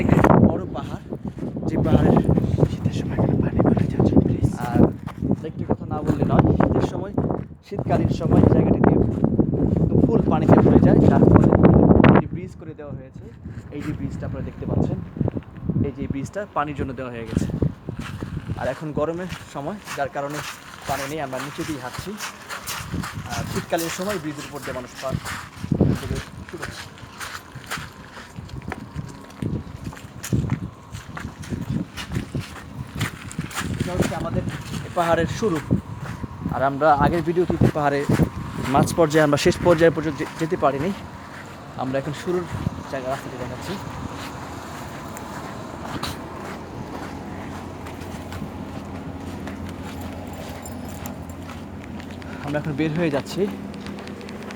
অনেক বড় পাহাড়, যে পাহাড়ের শীতের সময় পানি পানি আর একটি কথা না বললে নয়, শীতের সময়, শীতকালীন সময় এই জায়গাটিতে ফুল পানিতে ভরে যায়, যার ফলে একটি ব্রিজ করে দেওয়া হয়েছে। এই যে ব্রিজটা আপনারা দেখতে পাচ্ছেন, এই যে ব্রিজটা পানির জন্য দেওয়া হয়ে গেছে। আর এখন গরমের সময়, যার কারণে পানি নেই, আমরা নিচে দিয়ে হাঁটছি। আর শীতকালীন সময় ব্রিজের উপর দিয়ে মানুষ পার থেকে শুরু হয়। এটা হচ্ছে আমাদের এই পাহাড়ের শুরু। আর আমরা আগের ভিডিওটিতে পাহাড়ে মাঝ পর্যায়ে আমরা শেষ পর্যায়ে পর্যন্ত যেতে পারিনি। আমরা এখন শুরুর জায়গা রাস্তাটি দেখাচ্ছি। আমরা এখন বের হয়ে যাচ্ছি।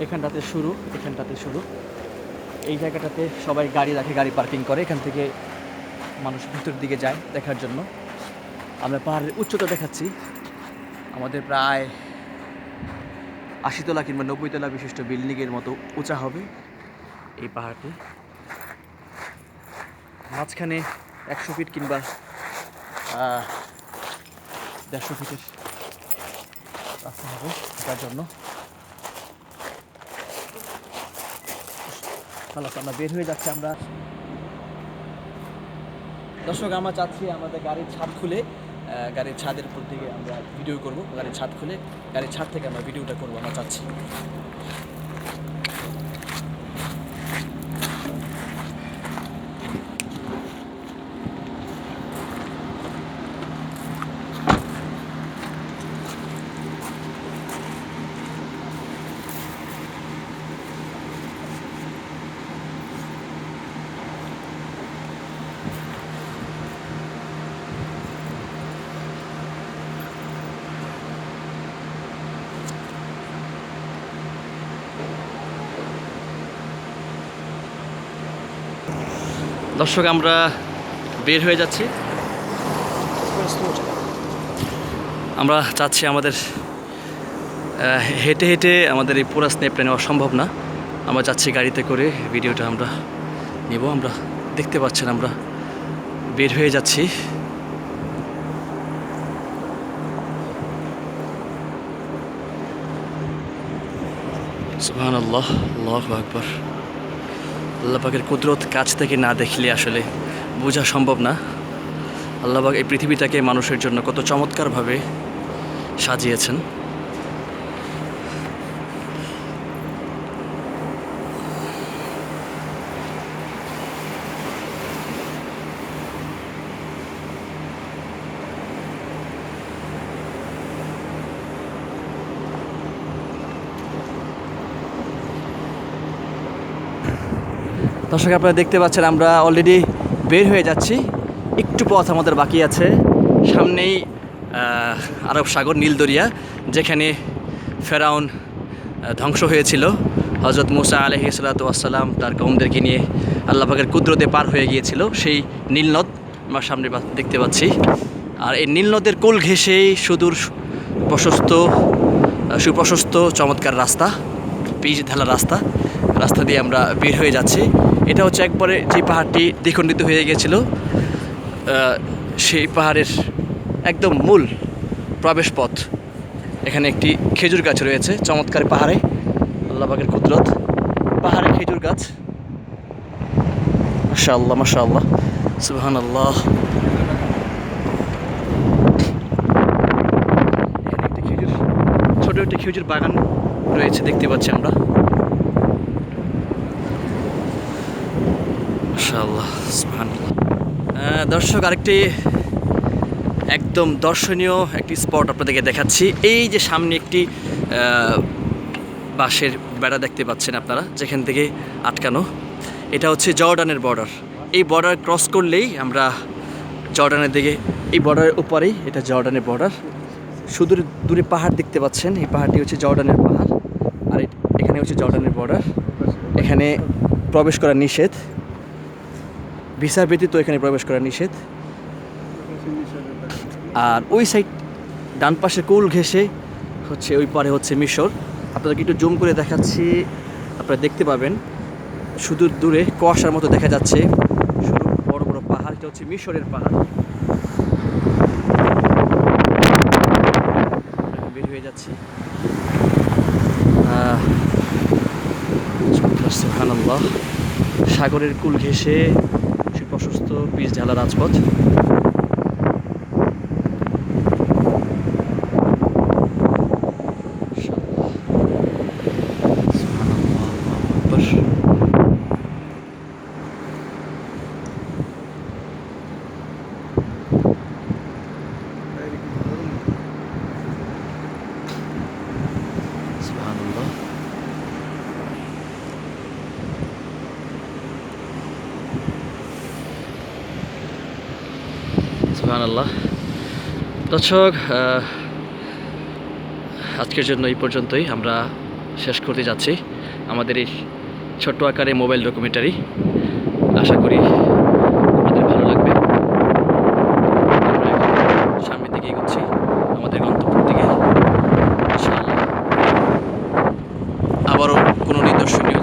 এখানটাতে শুরু এখানটাতে শুরু। এই জায়গাটাতে সবাই গাড়ি রাখে, গাড়ি পার্কিং করে। এখান থেকে মানুষ ভিতর দিকে যায় দেখার জন্য। আমরা পাহাড়ের উচ্চতা দেখাচ্ছি। আমাদের প্রায় আশি তলা কিংবা নব্বই তলা বিশিষ্ট বিল্ডিংয়ের মতো উঁচা হবে এই পাহাড়টি। মাঝখানে একশো ফিট কিংবা দেড়শো ফিটের রাস্তা হবে তার জন্য। আমরা বের হয়ে যাচ্ছি আমরা। দর্শক, আমরা চাচ্ছি আমাদের গাড়ির ছাদ খুলে গাড়ির ছাদের উপর থেকে আমরা ভিডিও করব। গাড়ির ছাদ খুলে, গাড়ির ছাদ থেকে আমরা ভিডিওটা করব, আমরা চাচ্ছি দর্শক, আমরা বের হয়ে যাচ্ছি। আমরা চাচ্ছি আমাদের হেঁটে হেঁটে আমাদের এই পুরা স্নেপটা নেওয়া সম্ভব না। আমরা যাচ্ছি গাড়িতে করে, ভিডিওটা আমরা নেব। আমরা দেখতে পাচ্ছেন, আমরা বের হয়ে যাচ্ছি। সুবহান আল্লাহ আল্লাহ আকবর। আল্লাহ পাকের কুদরত কাছ থেকে না দেখলে আসলে বোঝা সম্ভব না। আল্লাহবাক এই পৃথিবীটাকে মানুষের জন্য কত চমৎকারভাবে সাজিয়েছেন। দর্শক, আপনারা দেখতে পাচ্ছেন, আমরা অলরেডি বের হয়ে যাচ্ছি। একটু পথ আমাদের বাকি আছে। সামনেই আরব সাগর নীল দরিয়া যেখানে ফেরাউন ধ্বংস হয়েছিল। হজরত মুসা আলহি সাল্লাম তার কৌমদেরকে নিয়ে আল্লাহ পাকের কুদরতে পার হয়ে গিয়েছিল। সেই নীলনদ আমরা সামনে দেখতে পাচ্ছি। আর এই নীলনদের কোল ঘেঁষেই সুদূর প্রশস্ত সুপ্রশস্ত, চমৎকার রাস্তা, পিচ ঢালা রাস্তা। রাস্তা দিয়ে আমরা বের হয়ে যাচ্ছি। এটা হচ্ছে একবারে যে পাহাড়টি দ্বিখণ্ডিত হয়ে গিয়েছিল সেই পাহাড়ের একদম মূল প্রবেশ পথ। এখানে একটি খেজুর গাছ রয়েছে, চমৎকার পাহাড়ে আল্লাহবাগের কুদরত। পাহাড়ে খেজুর গাছ। মাশা আল্লাহ মাশা আল্লাহ সুবহান আল্লাহ খেজুর, ছোট একটি খেজুর বাগান রয়েছে, দেখতে পাচ্ছি আমরা। দর্শক, আরেকটি একদম দর্শনীয় একটি স্পট আপনাদেরকে দেখাচ্ছি। এই যে সামনে একটি বাঁশের বেড়া দেখতে পাচ্ছেন আপনারা, যেখান থেকে আটকানো। এটা হচ্ছে জর্ডানের বর্ডার। এই বর্ডার ক্রস করলেই আমরা জর্ডানের দিকে, এই বর্ডারের উপরেই এটা জর্ডানের বর্ডার। সুদূর দূরে পাহাড় দেখতে পাচ্ছেন, এই পাহাড়টি হচ্ছে জর্ডানের পাহাড়। আর এখানে হচ্ছে জর্ডানের বর্ডার। এখানে প্রবেশ করা নিষেধ। ভিসা ব্যতীত এখানে প্রবেশ করা নিষেধ। আর ওই সাইড ডান পাশে কোল ঘেঁষে হচ্ছে ওই পারে হচ্ছে মিশর। আপনাদেরকে একটু জুম করে দেখাচ্ছি, আপনারা দেখতে পাবেন। শুধু দূরে কুয়াশার মতো দেখা যাচ্ছে। শুধু বড় বড় পাহাড়, এটা হচ্ছে মিশরের পাহাড়। বের হয়ে যাচ্ছি। সাগরের কুল ঘেঁষে সুপ্রশস্ত পিচ ঢালা রাজপথ সুবহানাল্লাহ, আল্লাহু আকবার। সুবহানাল্লাহ। সুবহানাল্লাহ। দর্শক আজকের জন্য এই পর্যন্তই। আমরা শেষ করতে যাচ্ছি আমাদের এই ছোট্ট আকারে মোবাইল ডকুমেন্টারি। আশা করি আপনাদের ভালো লাগবে। সামনের দিকে এগোচ্ছি, আমাদের গন্তব্যের দিকে। আবারও কোনো নিদর্শনীয়